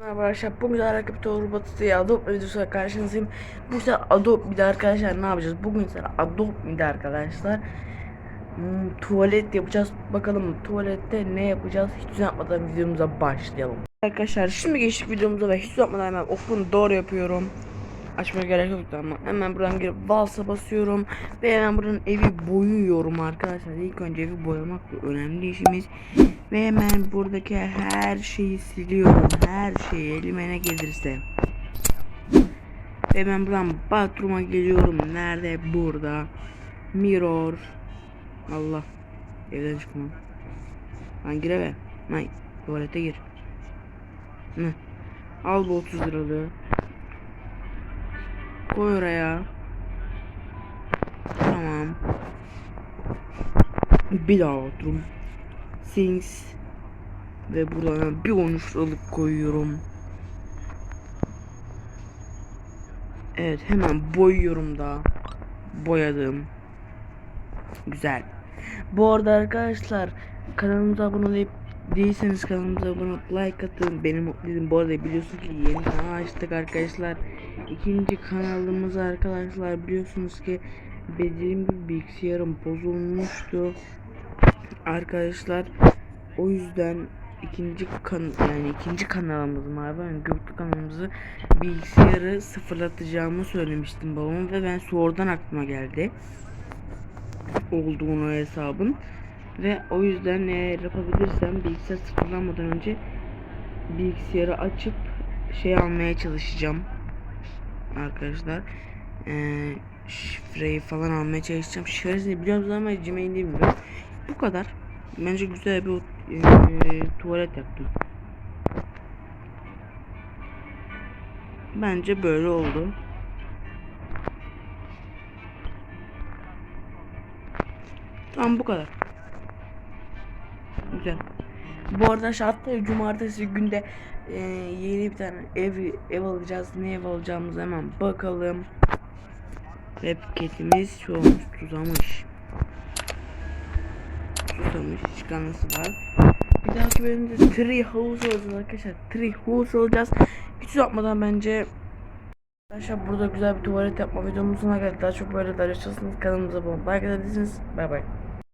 Merhaba arkadaşlar bugün Adobe Robots'ta Adobe videosuyla karşınızdayım. Bu sefer Adobe bir de arkadaşlar ne yapacağız? Bugün sefer Adobe bir de arkadaşlar hmm, tuvalet yapacağız. Bakalım tuvalette ne yapacağız? Hiç uzatmadan videomuza başlayalım. Arkadaşlar şimdi geçtik videomuza ve hiç uzatmadan hemen okunu doğru yapıyorum. Açmaya gerek yok ama hemen buradan girip valsa basıyorum ve hemen buradan evi boyuyorum arkadaşlar. İlk önce evi boyamak bu önemli işimiz. Ve hemen buradaki her şeyi siliyorum. Her şeyi elime ne gelirse. Ve ben buradan bathroom'a geliyorum. Nerede? Burada. Mirror. Allah. Evden çıkmam. Lan gir eve. Lan tuvalete gir. Hı. Al bu 30 liralığı. Koy oraya. Tamam. Bir daha oturum. Things ve buradan bir 13 liralık koyuyorum. Evet hemen boyuyorum da. Boyadım. Güzel. Bu arada arkadaşlar kanalımıza abone olup değilseniz kanalımıza abone olup like atın. Benim mutlu edin. Bu arada biliyorsunuz ki yeni kanal açtık arkadaşlar. İkinci kanalımız arkadaşlar biliyorsunuz ki benim bir bilgisayarım bozulmuştu. Arkadaşlar o yüzden ikinci kan yani ikinci kanalımız var. Ben Göktü kanalımızı bilgisayarı sıfırlatacağımı söylemiştim babama ve ben sonradan aklıma geldi olduğunu hesabın ve o yüzden eğer yapabilirsem bilgisayar sıfırlanmadan önce bilgisayarı açıp şey almaya çalışacağım arkadaşlar. Ee, şifreyi falan almaya çalışacağım. Şifresini biliyorum ama Gmail'i bilmiyorum. Bu kadar. Bence güzel bir e, tuvalet yaptım. Bence böyle oldu. Tamam bu kadar. Güzel. Bu arada hatta cumartesi günde e, yeni bir tane ev ev alacağız. Ne ev alacağımız hemen bakalım. Repketimiz şu tuzamış. Susamış çıkanlısı var. Bir dahaki bölümde Tree House olacağız arkadaşlar. Tree House olacağız. Hiç yapmadan bence Arkadaşlar burada güzel bir tuvalet yapma videomuzun kadar daha çok böyle daha kanalımıza abone olmayı like edersiniz. Bay bay.